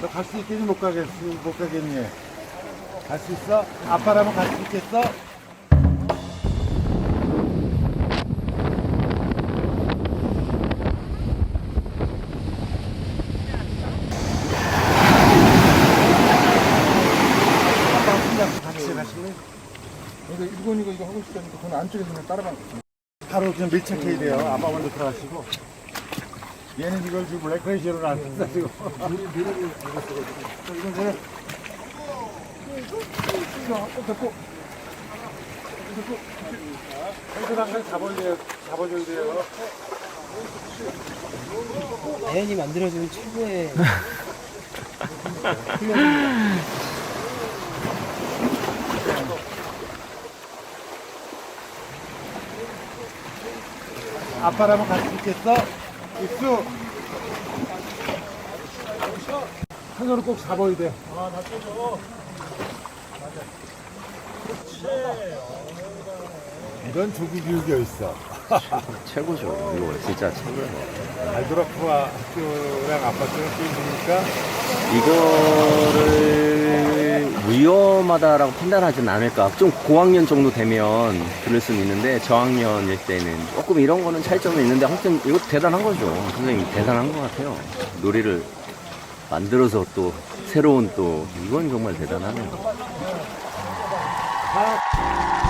너 갈 수 있겠니? 못 가겠, 못 가겠니? 갈 수 있어? 아빠라면 갈 수 있겠어? 같이 가실래? 이거 일본이고 이거 하고 싶다니까 저는 안쪽에서 그냥 따라간 거. 바로 그냥 밀착해야 돼요. 아빠 먼저 들어가시고. 얘는 이걸 지금 안 쓴다, 지금. 이건 왜? 됐고 핸들 한칸 잡아줘야, 잡아줘야 돼요. 자연이 만들어주는 최고의 아빠라면 갈수 있겠어? 입수! 손으로 꼭 잡아야 돼. 아, 나 떼줘. 이런 조기 교육이 있어. 최고죠. 이거 진짜 최고예요. 알도라프와 학교랑 아파트랑 게임이니까 이거를 위험하다라고 판단하진 않을까. 좀 고학년 정도 되면 그럴 수는 있는데 저학년일 때는 조금 이런 거는 차이점은 있는데 아무튼 이거 대단한 거죠. 선생님 대단한 것 같아요. 놀이를 만들어서 또 새로운 또 이건 정말 대단하네요. 다